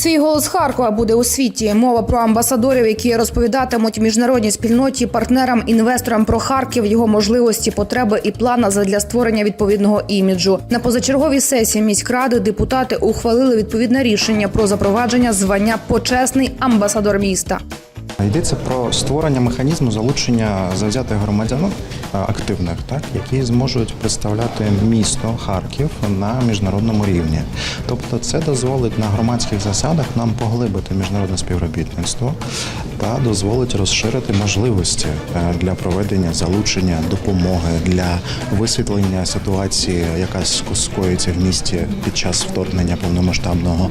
Свій голос Харкова буде у світі. Мова про амбасадорів, які розповідатимуть міжнародній спільноті, партнерам, інвесторам про Харків, його можливості, потреби і плани для створення відповідного іміджу. На позачерговій сесії міськради депутати ухвалили відповідне рішення про запровадження звання почесний амбасадор міста. Йдеться про створення механізму залучення завзятих громадян активних, так які зможуть представляти місто Харків на міжнародному рівні. Тобто, це дозволить на громадських засадах нам поглибити міжнародне співробітництво та дозволить розширити можливості е, для проведення залучення допомоги для висвітлення ситуації, яка скоїться в місті під час вторгнення повномасштабного.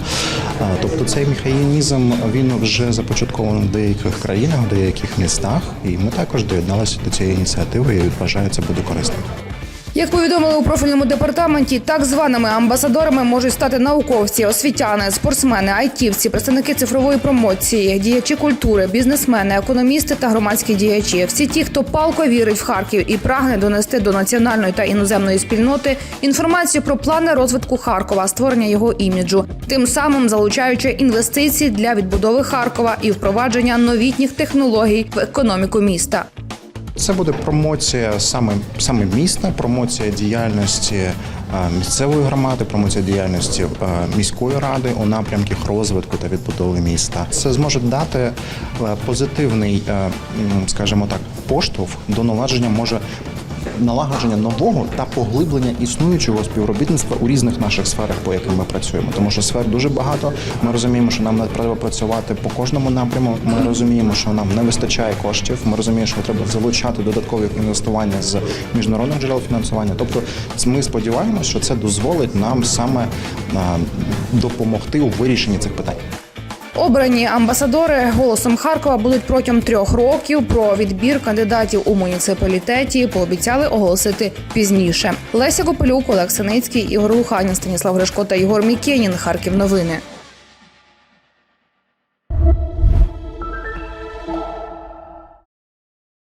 Е, Тобто цей механізм він вже започаткований в деяких країнах, в деяких містах, і ми також доєдналися до цієї ініціативи вважаю, це буде корисним. Як повідомили у профільному департаменті, так званими амбасадорами можуть стати науковці, освітяни, спортсмени, айтівці, представники цифрової промоції, діячі культури, бізнесмени, економісти та громадські діячі. Всі ті, хто палко вірить в Харків і прагне донести до національної та іноземної спільноти інформацію про плани розвитку Харкова, створення його іміджу, тим самим залучаючи інвестиції для відбудови Харкова і впровадження новітніх технологій в економіку міста. Це буде промоція саме саме міста, промоція діяльності е, місцевої громади, промоція діяльності е, міської ради у напрямках розвитку та відбудови міста. Це зможе дати е, позитивний, скажімо так, поштовх до наладження може. Налагодження нового та поглиблення існуючого співробітництва у різних наших сферах, по яким ми працюємо, тому що сфер дуже багато. Ми розуміємо, що нам не треба працювати по кожному напряму. Ми розуміємо, що нам не вистачає коштів. Ми розуміємо, що треба залучати додаткові інвестування з міжнародних джерел фінансування. Тобто, ми сподіваємося, що це дозволить нам саме допомогти у вирішенні цих питань. Обрані амбасадори голосом Харкова будуть протягом трьох років. Про відбір кандидатів у муніципалітеті пообіцяли оголосити пізніше. Леся Копилюк, Олег Синицький, Ігор Луханін, Станіслав Гришко та Ігор Мікенін. Харків новини.